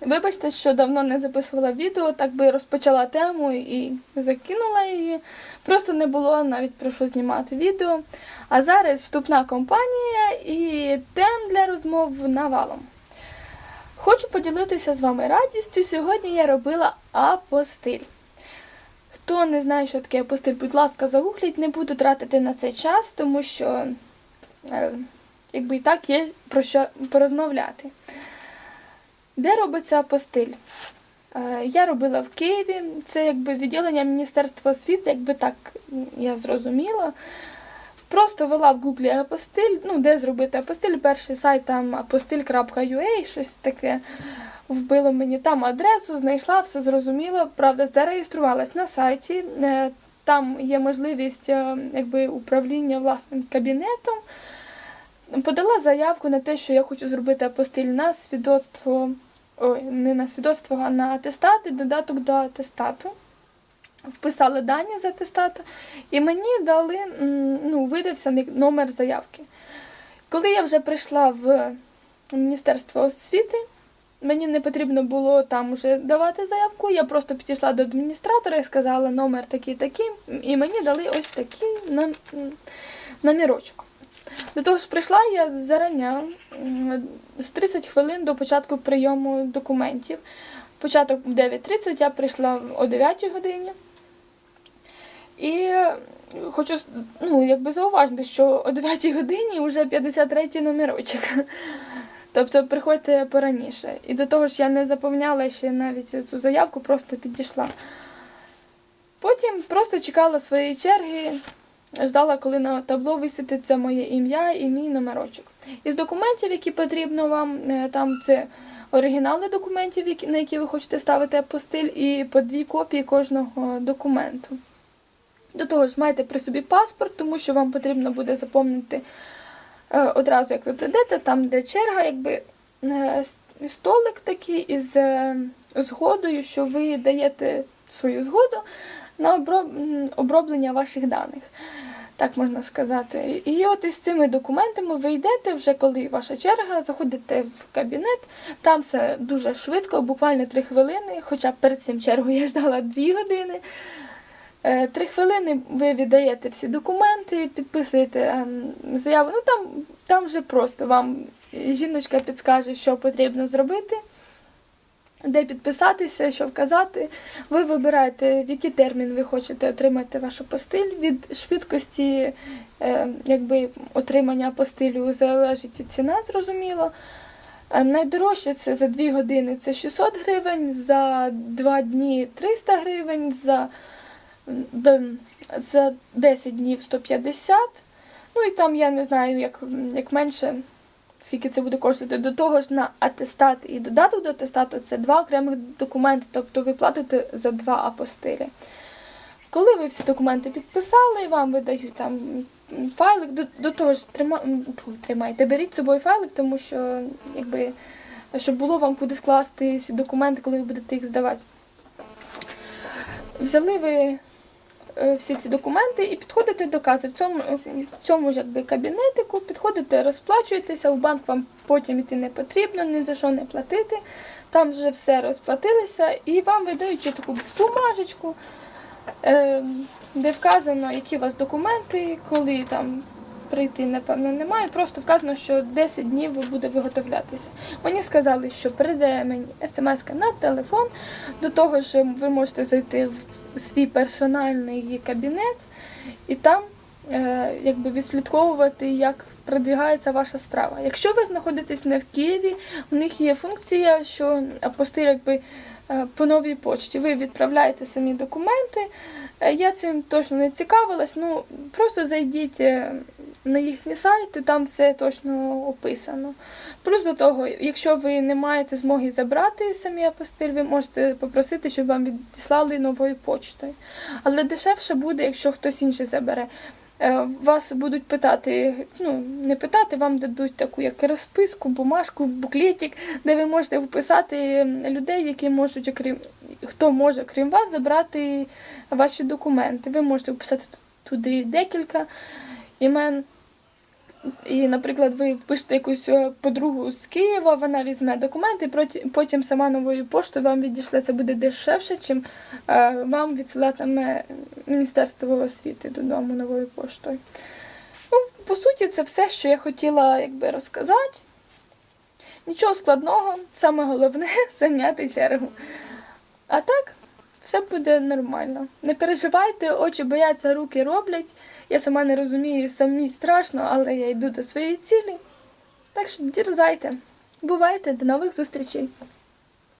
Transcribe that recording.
Вибачте, що давно не записувала відео, так би розпочала тему і закинула її. Просто не було навіть про що знімати відео. А зараз вступна компанія і тем для розмов навалом. Хочу поділитися з вами радістю. Сьогодні я робила апостиль. Хто не знає, що таке апостиль, будь ласка, загугліть, не буду тратити на це час, тому що е, якби і так є про що порозмовляти. Де робиться апостиль? Е, Я робила в Києві, це якби відділення Міністерства освіти, якби так я зрозуміла. Просто вела в гуглі апостиль, ну, де зробити апостиль, перший сайт там апостиль.ua, щось таке. Вбило мені там адресу, знайшла, все зрозуміло. Правда, зареєструвалась на сайті. Е, Там є можливість е, якби, управління власним кабінетом. Подала заявку на те, що я хочу зробити апостиль на свідоцтво, ой, не на свідоцтво, а на атестат і додаток до атестату. Вписали дані з атестату, і мені дали, ну, видався номер заявки. Коли я вже прийшла в Міністерство освіти, мені не потрібно було там вже давати заявку. Я просто підійшла до адміністратора і сказала номер такий такий, і мені дали ось такий нам- номерочок. До того ж, прийшла я зарання за 30 хвилин до початку прийому документів. Початок в 9.30, я прийшла о 9 годині. І хочу ну, якби зауважити, що о 9 годині вже 53 номерочок. Тобто приходьте пораніше. І до того ж я не заповняла ще навіть цю заявку, просто підійшла. Потім просто чекала своєї черги, ждала, коли на табло висвітиться моє ім'я і мій номерочок. Із документів, які потрібно вам, е, там це оригінали документів, на які ви хочете ставити апостиль, і по дві копії кожного документу. До того ж, майте при собі паспорт, тому що вам потрібно буде заповнити е, одразу, як ви прийдете, там, де черга, якби е, столик такий із згодою, що ви даєте свою згоду на оброб- оброблення ваших даних. Так можна сказати. І от із цими документами ви йдете вже, коли ваша черга, заходите в кабінет. Там все дуже швидко, буквально три хвилини, хоча перед цим чергою я ждала дві години. Е, Три хвилини ви віддаєте всі документи, підписуєте ем, заяву. Ну там, там вже просто вам жіночка підскаже, що потрібно зробити, де підписатися, що вказати. Ви вибираєте, в який термін ви хочете отримати вашу постиль. Від швидкості е, якби, отримання постилю залежить і ціна, зрозуміло. Е, Найдорожче це за 2 години це 600 гривень, за 2 дні 300 гривень, за за 10 днів 150. Ну і там я не знаю, як, як менше, скільки це буде коштувати. До того ж на атестат і додаток до атестату це два окремих документи, тобто ви платите за два апостилі. Коли ви всі документи підписали, вам видають там файлик, до, до того ж трима, тримайте, беріть з собою файлик, тому що якби, щоб було вам куди скласти всі документи, коли ви будете їх здавати. Взяли ви всі ці документи і підходите до каси. В цьому, е, в цьому ж якби кабінетику підходите, розплачуєтеся, в банк вам потім іти не потрібно, ні за що не платити. Там вже все розплатилися і вам видають таку бумажечку, е, де вказано, які у вас документи, коли там прийти, напевно, немає. Просто вказано, що 10 днів буде виготовлятися. Мені сказали, що прийде мені смс на телефон. До того ж, ви можете зайти в свій персональний кабінет і там е, якби відслідковувати, як продвигається ваша справа. Якщо ви знаходитесь не в Києві, у них є функція, що апостиль якби е, по новій почті. Ви відправляєте самі документи. Е, Я цим точно не цікавилась. Ну просто зайдіть на їхні сайти, там все точно описано. Плюс до того, якщо ви не маєте змоги забрати самі апостиль, ви можете попросити, щоб вам відіслали новою почтою. Але дешевше буде, якщо хтось інший забере. Е, Вас будуть питати, ну не питати, вам дадуть таку як розписку, бумажку, буклетик, де ви можете вписати людей, які можуть, окрім хто може, крім вас, забрати ваші документи. Ви можете вписати туди декілька імен. І, наприклад, ви впишете якусь е, подругу з Києва, вона візьме документи, потім сама новою поштою вам відійшла. Це буде дешевше, чим е, вам відсилатиме Міністерство освіти додому новою поштою. Ну, по суті, це все, що я хотіла якби, розказати. Нічого складного, саме головне зайняти чергу. А так, все буде нормально. Не переживайте, очі бояться, руки роблять. Я сама не розумію, самі страшно, але я йду до своєї цілі. Так що дірзайте. Бувайте, до нових зустрічей!